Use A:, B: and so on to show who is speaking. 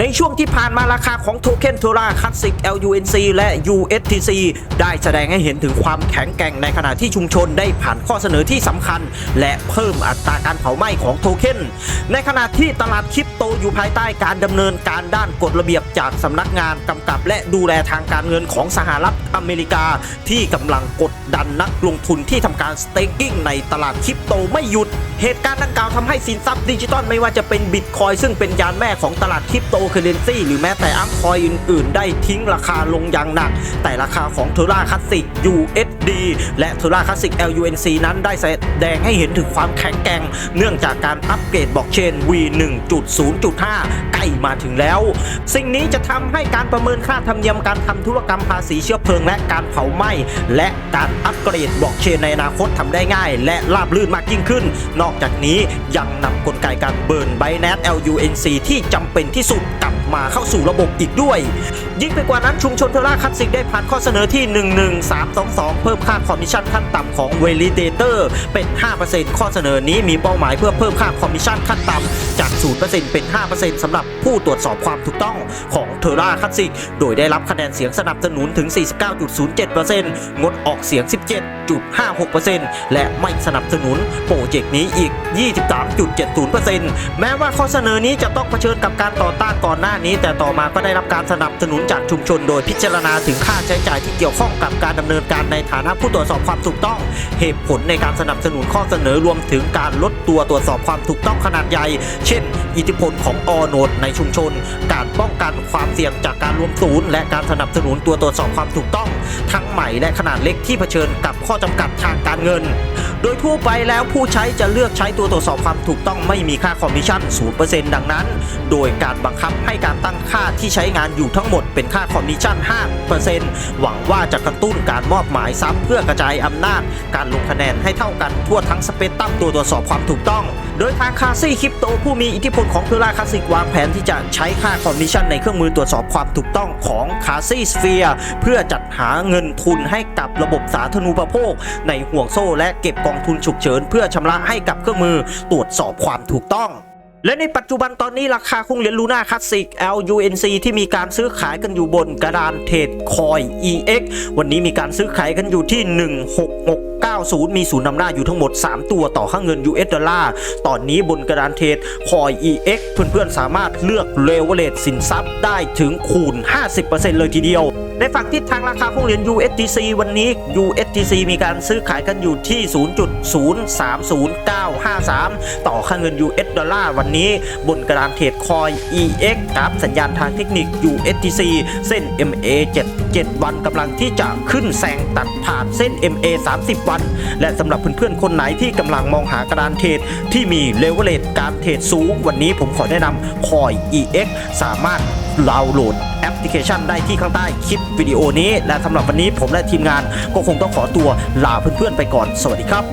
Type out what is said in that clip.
A: ในช่วงที่ผ่านมาราคาของโทเค็นโทราคลาสสิก LUNC และ USTC ได้แสดงให้เห็นถึงความแข็งแกร่งในขณะที่ชุมชนได้ผ่านข้อเสนอที่สำคัญ และเพิ่มอัตราการเผาไหม้ของโทเค็นในขณะที่ตลาดคริปโตอยู่ภายใต้การดำเนินการด้านกฎระเบียบจากสำนักงานกำกับและดูแลทางการเงินของสหรัฐอเมริกา ที่กำลังกดดันนักลงทุนที่ทำการสเต็กกิ้งในตลาดคริปโตไม่หยุด เหตุการณ์ดังกล่าวทำให้สินทรัพย์ดิจิตอลไม่ว่าจะเป็นบิตคอยซึ่งเป็นยานแม่ของตลาดคริปโตเคเรนซีหรือแม้แต่อัพคอยอื่นๆ ได้ทิ้งราคาลงอย่างหนัก แต่ราคาของเทราคลาสสิก USD และเทราคลาสสิก LUNC นั้นได้แสดงให้เห็นถึงความแข็งแกร่ง เนื่องจากการอัปเกรดบล็อกเชน V1.0.5 ใกล้มาถึงแล้ว สิ่งนี้จะทำให้การประเมินค่าธรรมเนียมการทำธุรกรรมภาษีเชื้อเพลิง และการเผาไหม้และการอัปเกรดบล็อกเชนในอนาคตทำได้ง่าย และราบรื่นมากยิ่งขึ้น นอกจากนี้ยังนำกลไกการเบิร์นไบแน LUNC ที่จำเป็นที่สุดกลับ มาเข้าสู่ระบบอีกด้วย ยิ่งไปกว่านั้นชุมชนเทราคลาสสิกได้ผ่านข้อเสนอที่ 11322 เพิ่มค่าคอมมิชชั่นขั้นต่ำของ Validator เป็น 5%ข้อเสนอนี้มีเป้าหมายเพื่อเพิ่มค่าคอมมิชชั่นขั้นต่ำจาก 0%เป็น 5%สำหรับผู้ตรวจสอบความถูกต้องของเทราคลาสสิกโดยได้รับคะแนนเสียงสนับสนุนถึง 49.07%งดออกเสียง 17.56%และไม่สนับสนุนโปรเจกต์นี้อีก 23.70%แม้ว่าข้อเสนอนี้จะต้องเผชิญกับการต่อต้านก่อนหน้านี้แต่ต่อมาก็ได้รับการสนับสนุนจากชุมชน โดยพิจารณาถึงค่าใช้จ่ายที่เกี่ยวข้องกับการดำเนินการในฐานะผู้ตรวจสอบความถูกต้อง เหตุผลในการสนับสนุนข้อเสนอรวมถึงการลดตัวตรวจสอบความถูกต้องขนาดใหญ่ เช่น อิทธิพลของออโนดในชุมชน การป้องกันความเสี่ยงจากการรวมศูนย์และการสนับสนุนตัวตรวจสอบความถูกต้อง ทั้งใหม่และขนาดเล็กที่เผชิญกับข้อจำกัดทางการเงิน โดยทั่วไปแล้วผู้ใช้จะเลือกใช้ตัวตรวจสอบความถูกต้องไม่มีค่าคอมมิชชั่น 0%ดังนั้น โดยการบังคับให้การตั้งค่าที่ใช้งานอยู่ทั้งหมดเป็นค่าคอมมิชชั่น 5%หวังว่าจะกระตุ้นการมอบหมายซ้ำเพื่อกระจายอำนาจ การลงคะแนนให้เท่ากันทั่วทั้งสเปกตรัมตัวตรวจสอบความถูกต้อง โดยทางคาซี่คริปโตผู้มีอิทธิพลของเทราคาสิกวางแผนที่จะใช้ค่าคอมมิชชั่นในเครื่องมือตรวจสอบความถูกต้องของคาซี่สเฟียเพื่อจัดหาเงินทุนให้กับระบบสาธารณูปโภค ในห่วงโซ่และเก็บกองทุนฉุกเฉิน เพื่อชำระให้กับเครื่องมือตรวจสอบความถูกต้องและในปัจจุบันตอนนี้ราคาคงเหรียญลูน่าคลาสสิก LUNC ที่มีการซื้อขายกันอยู่บนกระดานเทรดคอย EX วันนี้มีการซื้อขายกันอยู่ที่ 90 มี ศูนย์นำหน้าอยู่ทั้งหมด 3 ตัวต่อค่าเงิน US ดอลลาร์ ตอนนี้บนกระดานเทรดคอย EX เพื่อนๆ สามารถเลือกเลเวลเลตสินทรัพย์ได้ถึงคูณ 50%เลยทีเดียว ในฝั่งทิศทางราคาคงเหรียญ USDC วันนี้ USDC มีการซื้อขายกันอยู่ที่ 0.030953 ต่อค่าเงิน US ดอลลาร์วันนี้ บนกระดานเทรดคอย EX กราฟสัญญาณทางเทคนิค USDC เส้น MA 7 7 วันกำลังที่จะขึ้นแซงตัดผ่านเส้น MA 30 วัน และสำหรับเพื่อนๆ คนไหนที่กำลังมองหากระดานเทรดที่มีเลเวลเลตการเทรดสูง วันนี้ผมขอแนะนำคอย EX สามารถดาวน์โหลดแอปพลิเคชันได้ที่ข้างใต้คลิปวิดีโอนี้ และสำหรับวันนี้ผมและทีมงานก็คงต้องขอตัวลาเพื่อนๆไปก่อน สวัสดีครับ